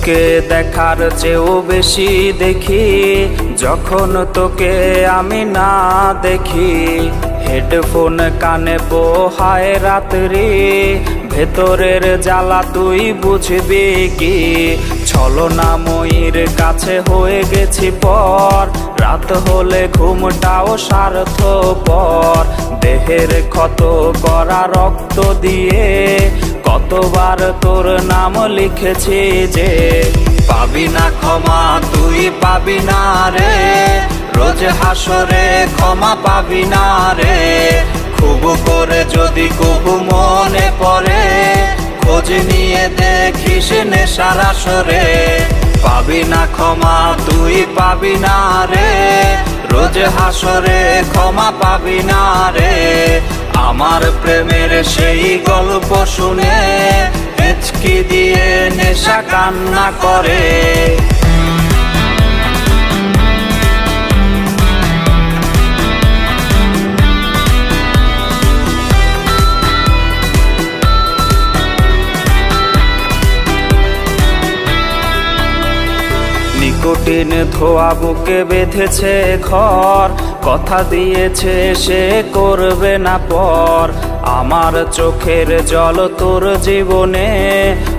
চোখে দেখার চেয়েও বেশি দেখি, যখন তোকে আমি না দেখি। হেডফোন কানে পোহায় রাত্রি, ভেতরের জ্বালা তুই বুঝবি কি? ছলনা ছলনাময়ীর কাছে হয়ে গেছি পর, রাত হলে ঘুমটাও স্বার্থ পর দেহের ক্ষত করা রক্ত দিয়ে কতবার তোর নাম লিখেছি যে, পাবি না ক্ষমা, তুই পাবি না রে। রোজ হাসরে ক্ষমা পাবি না রে। খুব করে যদি কবু মনে পড়ে, খোঁজ নিয়ে দেখিস নেশার আসরে। পাবি না ক্ষমা, তুই পাবি না রে। রোজ হাসরে ক্ষমা পাবি না রে, আমার প্রেমের সেই গল্প শুনে হেচকি দিয়ে নেশা কান্না করে। নিকোটিন ধোয়া বুকে বেঁধেছে ঘর। কথা দিয়েছে সে করবে না পর। আমার চোখের জল তোর জীবনে।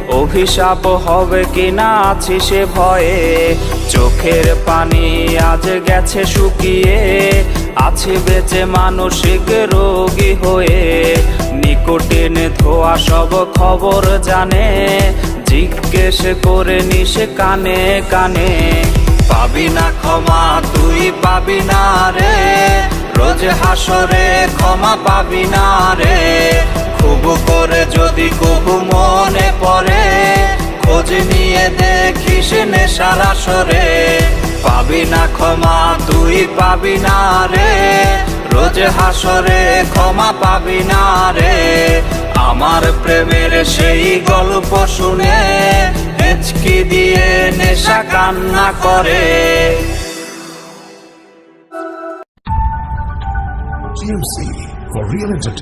অভিশাপ হবে কি না আছি সে ভয়ে? চোখের পানি আজ গেছে শুকিয়ে। আছে বেঁচে মানসিক রোগী হয়ে। নিকোটিন ধোয়া সব খবর জানে। জিজ্ঞেস করে নিস কানে কানে, পাবি না ক্ষমা, তুই পাবি না রে, রোজ হাসরে ক্ষমা পাবি না রে, খুব করে যদি কবু মনে পড়ে, খোঁজ নিয়ে দেখিস নেশার আসরে, পাবি না ক্ষমা, তুই পাবি না রে, রোজ হাসরে ক্ষমা পাবি না রে, আমার প্রেমের সেই গল্প শুনে হেচকি দিয়ে নেশা কান্না করে.